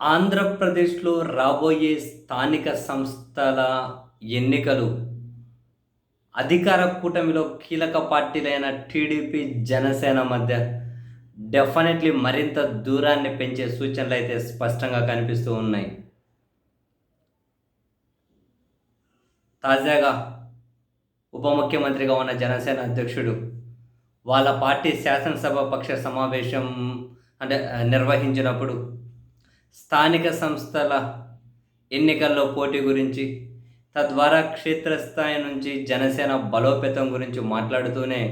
ఆంధ్రప్రదేశ్లో రాబోయే స్థానిక సంస్థల ఎన్నికలు. అధికార కూటమిలో కీలక పార్టీలైన టీడీపీ జనసేన మధ్య డెఫినెట్లీ మరింత దూరాన్ని పెంచే సూచనలు అయితే స్పష్టంగా కనిపిస్తూ ఉన్నాయి. తాజాగా ఉప ముఖ్యమంత్రిగా ఉన్న జనసేన అధ్యక్షుడు వాళ్ళ పార్టీ శాసనసభ పక్ష సమావేశం అంటే నిర్వహించినప్పుడు స్థానిక సంస్థల ఎన్నికల్లో పోటీ గురించి తద్వారా క్షేత్రస్థాయి నుంచి జనసేన బలోపేతం గురించి మాట్లాడుతూనే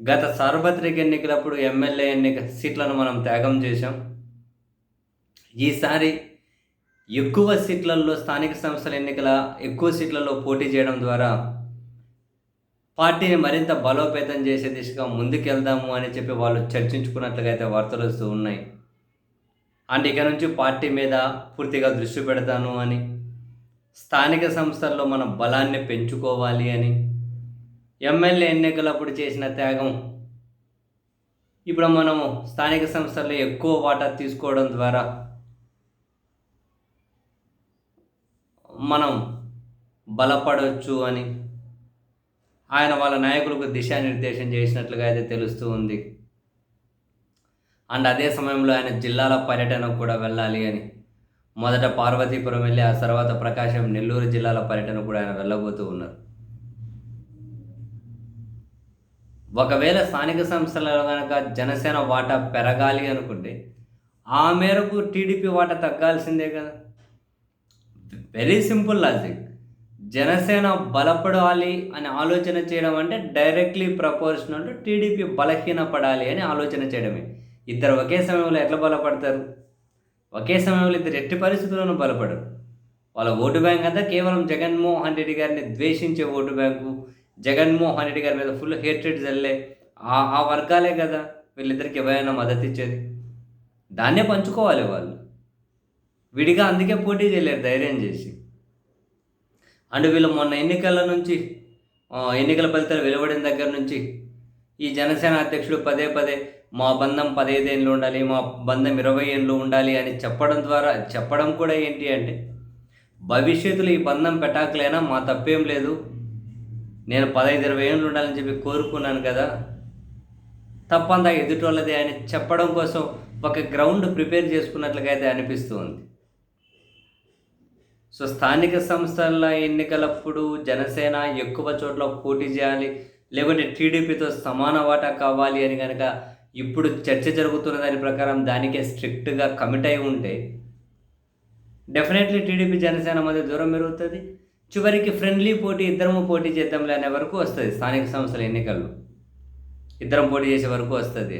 గత సార్వత్రిక ఎన్నికలప్పుడు ఎమ్మెల్యే ఎన్నిక సీట్లను మనం త్యాగం చేశాం. ఈసారి ఎక్కువ సీట్లలో స్థానిక సంస్థల ఎన్నికల ఎక్కువ సీట్లలో పోటీ చేయడం ద్వారా పార్టీని మరింత బలోపేతం చేసే దిశగా ముందుకెళ్దాము అని చెప్పి వాళ్ళు చర్చించుకున్నట్లుగా అయితే వార్తలు వస్తూ ఉన్నాయి. అండ్ ఇక నుంచి పార్టీ మీద పూర్తిగా దృష్టి పెడతాను అని స్థానిక సంస్థల్లో మన బలాన్ని పెంచుకోవాలి అని ఎమ్మెల్యే ఎన్నికలప్పుడు చేసిన త్యాగం. ఇప్పుడు మనము స్థానిక సంస్థల్లో ఎక్కువ వాటా తీసుకోవడం ద్వారా మనం బలపడవచ్చు అని ఆయన వాళ్ళ నాయకులకు దిశానిర్దేశం చేసినట్లుగా అయితే తెలుస్తూ ఉంది. అండ్ అదే సమయంలో ఆయన జిల్లాల పర్యటనకు కూడా వెళ్ళాలి అని. మొదట పార్వతీపురం వెళ్ళి ఆ తర్వాత ప్రకాశం నెల్లూరు జిల్లాల పర్యటన కూడా ఆయన వెళ్ళబోతూ ఉన్నారు. ఒకవేళ స్థానిక సంస్థలలో కనుక జనసేన వాటా పెరగాలి అనుకుంటే ఆ మేరకు టీడీపీ వాటా తగ్గాల్సిందే కదా. వెరీ సింపుల్ లాజిక్ జనసేన బలపడాలి అని ఆలోచన చేయడం అంటే డైరెక్ట్లీ ప్రపోర్షనల్ టీడీపీ టీడీపీ బలహీనపడాలి అని ఆలోచన చేయడమే. ఇద్దరు ఒకే సమయంలో ఎట్లా బలపడతారు? ఒకే సమయంలో ఇద్దరు ఎట్టి పరిస్థితుల్లోనూ బలపడరు. వాళ్ళ ఓటు బ్యాంక్ అంతా కేవలం జగన్మోహన్ రెడ్డి గారిని ద్వేషించే ఓటు బ్యాంకు. జగన్మోహన్ రెడ్డి గారి మీద ఫుల్ హేట్రెడ్ జల్లే. ఆ ఆ వర్గాలే కదా వీళ్ళిద్దరికి ఎవరైనా మద్దతు ఇచ్చేది. దాన్నే పంచుకోవాలి వాళ్ళు. విడిగా అందుకే పోటీ చేయలేరు ధైర్యం చేసి. అండ్ వీళ్ళు మొన్న ఎన్నికల నుంచి ఎన్నికల ఫలితాలు వెలువడిన దగ్గర నుంచి ఈ జనసేన అధ్యక్షుడు పదే పదే మా బంధం పదహైదేళ్ళు ఉండాలి మా బంధం ఇరవై ఏళ్ళు ఉండాలి అని చెప్పడం ద్వారా చెప్పడం కూడా ఏంటి అంటే భవిష్యత్తులో ఈ బంధం పెట్టాకలైనా మా తప్పేం లేదు. నేను పదహైదు ఇరవై ఏళ్ళు ఉండాలని చెప్పి కోరుకున్నాను కదా. తప్పంతా ఎదుటోళ్ళదే అని చెప్పడం కోసం ఒక గ్రౌండ్ ప్రిపేర్ చేసుకున్నట్లుగా అయితే అనిపిస్తుంది. సో స్థానిక సంస్థల ఎన్నికలప్పుడు జనసేన ఎక్కువ చోట్ల పోటీ చేయాలి లేకుంటే టీడీపీతో సమాన వాటా కావాలి అని కనుక ఇప్పుడు చర్చ జరుగుతున్న దాని ప్రకారం దానికే స్ట్రిక్ట్గా కమిట్ అయి ఉంటే డెఫినెట్లీ టీడీపీ జనసేన మధ్య దూరం పెరుగుతుంది. చివరికి ఫ్రెండ్లీ పోటీ ఇద్దరము పోటీ చేద్దాంలే అనే వరకు వస్తుంది స్థానిక సంస్థల ఎన్నికల్లో. ఇద్దరం పోటీ చేసే వరకు వస్తుంది.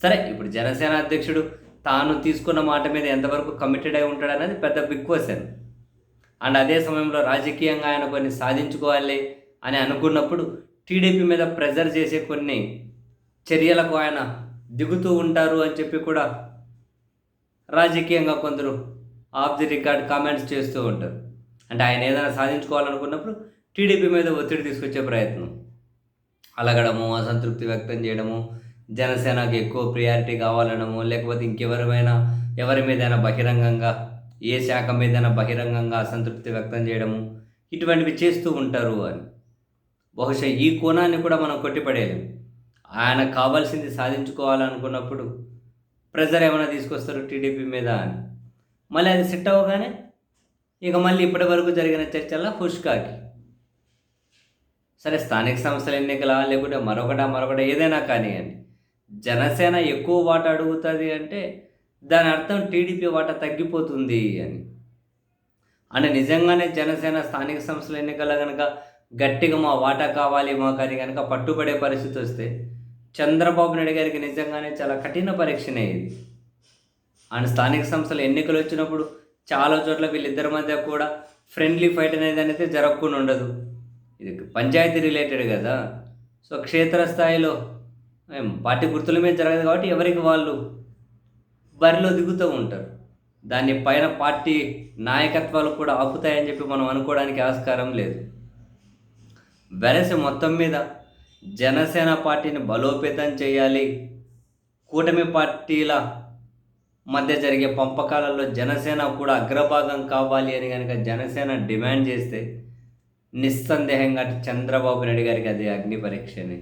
సరే ఇప్పుడు జనసేన అధ్యక్షుడు తాను తీసుకున్న మాట మీద ఎంతవరకు కమిటెడ్ అయి ఉంటాడు అనేది పెద్ద బిగ్ క్వశ్చన్ అండ్ అదే సమయంలో రాజకీయంగా ఆయన కొన్ని సాధించుకోవాలి అని అనుకున్నప్పుడు టీడీపీ మీద ప్రెజర్ చేసే కొన్ని చర్యలకు ఆయన దిగుతూ ఉంటారు అని చెప్పి కూడా రాజకీయంగా కొందరు ఆఫ్ ది రికార్డ్ కామెంట్స్ చేస్తూ ఉంటారు. అంటే ఆయన ఏదైనా సాధించుకోవాలనుకున్నప్పుడు టీడీపీ మీద ఒత్తిడి తీసుకొచ్చే ప్రయత్నం. అలగడము అసంతృప్తి వ్యక్తం చేయడము జనసేనకి ఎక్కువ ప్రియారిటీ కావాలనము లేకపోతే ఇంకెవరిమైనా ఎవరి మీదైనా బహిరంగంగా ఏ శాఖ మీదైనా బహిరంగంగా అసంతృప్తి వ్యక్తం చేయడము ఇటువంటివి చేస్తూ ఉంటారు అని. బహుశా ఈ కోణాన్ని కూడా మనం కొట్టిపడేయలేము. ఆయన కావాల్సింది సాధించుకోవాలనుకున్నప్పుడు ప్రెజర్ ఏమైనా తీసుకొస్తారు టీడీపీ మీద అని. మళ్ళీ అది సెట్ అవ్వగానే ఇక మళ్ళీ ఇప్పటి వరకు జరిగిన చర్చల్లో హుష్కాకి. సరే స్థానిక సంస్థల ఎన్నికలా లేకుంటే మరొకట మరొకట ఏదైనా కానీ అని జనసేన ఎక్కువ వాట అడుగుతుంది అంటే దాని అర్థం టీడీపీ వాట తగ్గిపోతుంది అని. అంటే నిజంగానే జనసేన స్థానిక సంస్థల ఎన్నికల కనుక గట్టిగా మా వాటా కావాలి మాకు అని కనుక పట్టుబడే పరిస్థితి వస్తే చంద్రబాబు నాయుడు గారికి నిజంగానే చాలా కఠిన పరీక్షనే ఇది. అండ్ స్థానిక సంస్థల ఎన్నికలు వచ్చినప్పుడు చాలా చోట్ల వీళ్ళిద్దరి మధ్య కూడా ఫ్రెండ్లీ ఫైట్ అనేది అనేది జరగకుండా ఉండదు. ఇది పంచాయతీ రిలేటెడ్ కదా. సో క్షేత్రస్థాయిలో పార్టీ గుర్తుల మీద జరగదు కాబట్టి ఎవరికి వాళ్ళు బరిలో దిగుతూ ఉంటారు. దాన్ని పైన పార్టీ నాయకత్వాలు కూడా ఆపుతాయని చెప్పి మనం అనుకోవడానికి ఆస్కారం లేదు. వెరసి మొత్తం మీద జనసేన పార్టీని బలోపేతం చేయాలి. కూటమి పార్టీల మధ్య జరిగే పంపకాలలో జనసేన కూడా అగ్రభాగం కావాలి అని కనుక జనసేన డిమాండ్ చేస్తే నిస్సందేహంగా చంద్రబాబు నాయుడు గారికి అది అగ్ని పరీక్షనే.